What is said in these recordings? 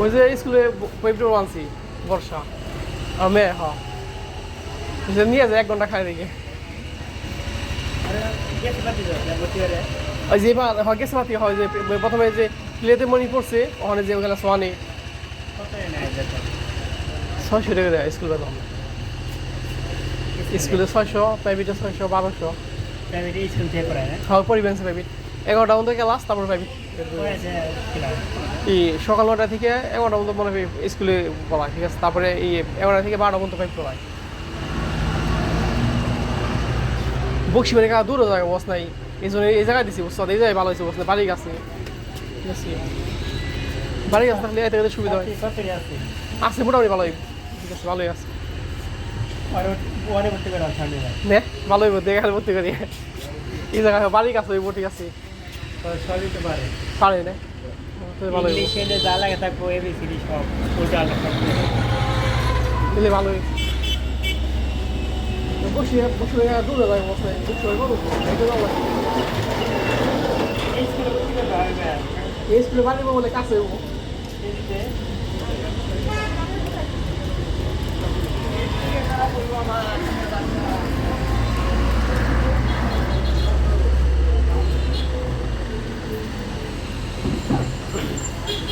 ওই যে স্কুলে পেপার আনছি বর্ষা আর মেয়ে হ নিয়ে যায় এক ঘণ্টা খাই দিকে ওই যে হয় গেছে মাতি হয় যে প্রথমে যে প্লেতে মনি পড়ছে ওখানে যে ওখানে সোয়ানি ছয়শো টাকা দেয় স্কুল বেতন স্কুলে ছয়শো প্রাইভেটে ছয়শো বারোশো স্কুল থেকে পড়ায় প্রাইভেট এগারোটা পর্যন্ত ক্লাস তারপর প্রাইভেট এই সকাল নটা থেকে এগারোটা পর্যন্ত মনে হয় স্কুলে পড়ায় ঠিক আছে? তারপরে এই এগারোটা থেকে বারোটা পর্যন্ত প্রাইভেট পড়ায় বক্সি মানে কাকা দূরে জায়গা বস নাই। এই জন্য এই জায়গায় দিছি বুঝছ এই জায়গায় ভালো হয়েছে বস না বাড়ি গাছে ঠিক আছে? বাড়ি গাছ থাকলে এতে সুবিধা হয়। আছে মোটামুটি ভালোই ঠিক আছে? ভালোই আছে। ভালোই ভর্তি করি। এই জায়গায় বাড়ি গাছ হইব ঠিক আছে? সবই তো পারে। পারে না। তো ইংলিশে যা লাগে থাকব এবিসিডি সব। উল্টা আল্লাহ দিলে ভালোই। বসে বসি দূরে যায় বস। বসি। এটা ভালো এই স্কুলে বলে কাছে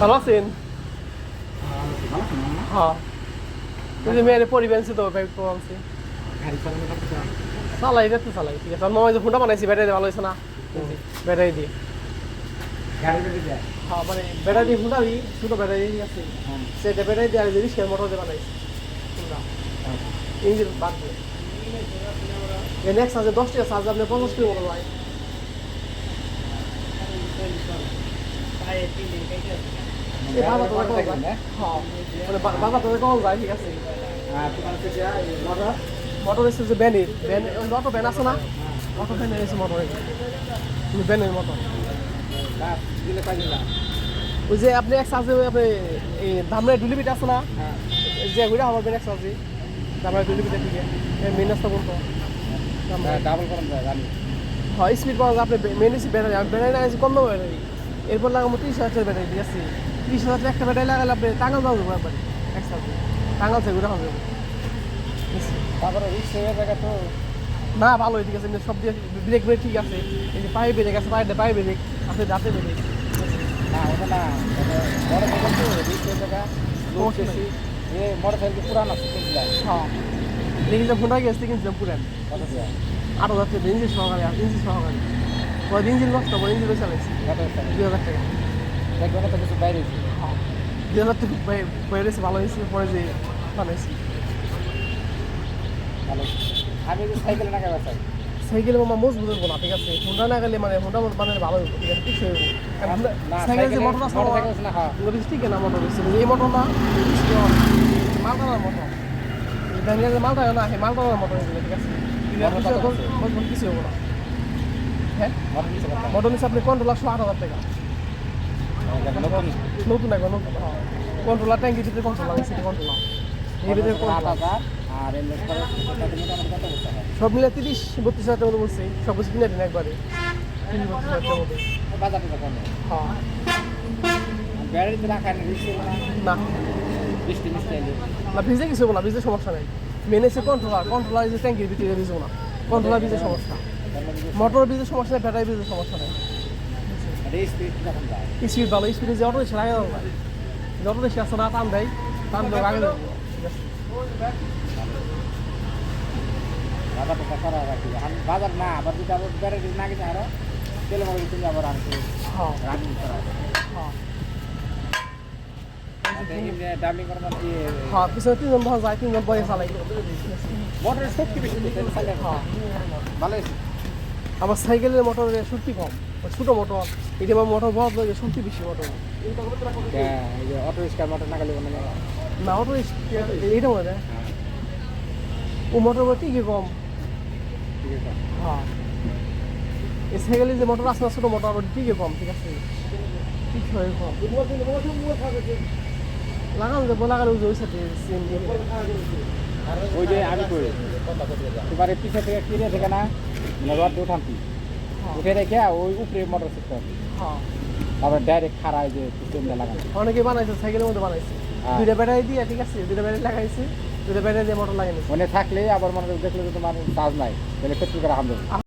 ভালো আছেন হ্যাঁ যে মেয়ের পরিবেশ তো বাইক প্রবলেমসি চালাই দেখতে চালাই ঠিক আছে আমি যে ফোনটা বানাইছি ব্যাটারি ভালো হয়েছে না ব্যাটারি দিয়ে হ্যাঁ মানে ব্যাটারি ফোনটা দিই ব্যাটারি আছে। সেটা ব্যাটারি দিয়ে আর যে রিক্সার মোটর দিয়ে বানাইছি। ইঞ্জিন বাদ দিয়ে নেক্সট আছে দশ টাকা চার্জ আপনি পঞ্চাশ কিলো মতো হয় বাবা তো হ্যাঁ। মানে বা- বাবা তো কম যায় ঠিক আছে? মোটর এসে যে ব্যানের ব্যান অটো ব্যান আছে না? অটো ব্যানের এসে মোটর ব্যানের মোটর ওই যে আপনি এক সাজে আপনি এই ধামরা ডুলিপিট আছে না? যে ঘুরে আমার ব্যান এক সাজে। ধামরা ডুলিপিটের দিকে। মেন রাস্তা বলতো ডাবল করেন জানি হ্যাঁ স্পিড পাওয়া যায় আপনি মেন এসে ব্যাটারি আমি ব্যাটারি লাগাইছি কম দাম ব্যাটারি এরপর লাগাবো তিরিশ হাজার ব্যাটারি ঠিক আছে তিরিশ হাজার একটা ব্যাটারি লাগালে আপনি টাঙ্গাল যাওয়া যাব একবারে এক সাজে। টাঙ্গাল থেকে ঘুরে হবে। তারপরে রিক্স জায়গা তো না ভালোই ঠিক আছে সব দিয়ে ব্রেক ব্রেক ঠিক আছে। এই যে পায়ে ব্রেক আছে পায়ে পায়ে ব্রেক আছে দাঁতে ব্রেক না ওটা না বড় তো রিক্স হয়ে জায়গা এ মোটর সাইকেল পুরানো কিনছিলাম হ্যাঁ। ফোনটা গেছে কিনছিলাম পুরান। কত যায় আট হাজার টাকা ইঞ্জিন সহকারে ইঞ্জিন সহকারে। ওই ইঞ্জিন নষ্ট করে ইঞ্জিন চালাইছি দুই হাজার টাকা। দেখবেন তো কিছু বাইরে হ্যাঁ। দুই হাজার টাকা বাইরেছে ভালো হয়েছে পরে যে বানাইছি। ভালো আমি যে সাইকেল না কেবা চাই সাইকেল মামা মজবুত হব না ঠিক আছে? হোন্ডা না গেলে মানে হোন্ডা মানে ভালো হইব ঠিক আছে? ঠিক হইব না সাইকেল যে মোটর আছে না হ্যাঁ। ঠিক না মোটর এই মোটর না মালটানার মোটর এই ব্যাঙ্গের যে মালটা না সেই মালটানার মোটর এগুলো ঠিক আছে? মজবুত কিছু হব না। হ্যাঁ? মোটর নিচ্ছে আপনি কন্ট্রোলার একশো আট হাজার টাকা। নতুন? নতুন একবার নতুন। হ্যাঁ। কন্ট্রোলার ট্যাঙ্কির ভিতরে কন্ট্রোলার সিটি কন্ট্রোলার এই ভিতরে আট হাজার। আর সব মিলে তিরিশ বত্রিশ হাজার টাকা মতো বলছি সব কিছু কিনে দিন একবারে। তিরিশ বত্রিশ হাজার টাকা বাজার হ্যাঁ। ব্যাটারিতে রাখা না। বৃষ্টি মিষ্টি না ভিজে কিছু না ভিজে সমস্যা নেই। মেন এসে কন্ট্রোলার কন্ট্রোলার যে ট্যাঙ্কির ভিতরে ভিজবো না। কন্ট্রোলার ভিজে সমস্যা। মোটর ভিজে সমস্যা নেই ব্যাটারি ভিজে সমস্যা নেই। স্পিড ভালো স্পিডে যে অটো রিক্সা লাগে না যে অটো রিক্সা আছে না টান দেয়। টান দেয় আগে বাজার রাখি এখন না আবার যদি আবার না আরও। তেল মারি আবার হ্যাঁ। রাখি হ্যাঁ। হ্যাঁ হ্যাঁ। আমার সাইকেলের মোটরের শক্তি কম। ছোটো মোটর এটা আমার মোটর বড় লাগে শক্তি বেশি মোটর। হ্যাঁ, অটো রিক্সার মোটর না গেলে না মোটর এইটা মনে ও মোটর বলতে কি কম। হ্যাঁ। এই সাইকেলে যে মোটর আছে না ছোটো মোটর ওটা ঠিকই কম ঠিক আছে? ঠিক হয় কম। লাগানো যাব লাগালে ওই সাথে ওই যে আমি করি এই পিছে থেকে কিনে থেকে না রড উঠান্তি হ্যাঁ। উঠে রেখে ওই উপরে মোটর সিস্টেম হ্যাঁ। তারপর ডাইরেক্ট খাড়া যে লাগানো। অনেকে বানাইছে সাইকেলের মধ্যে বানাইছে। হ্যাঁ। দুইটা ব্যাটারি দিয়ে ঠিক আছে? দুইটা ব্যাটারি লাগাইছে। ব্যাটারি দিয়ে মোটর লাগে নিছে মনে থাকলে আবার মনে দেখলে তো তোমার চার্জ নাই, তাহলে পেট্রোল করে হামলে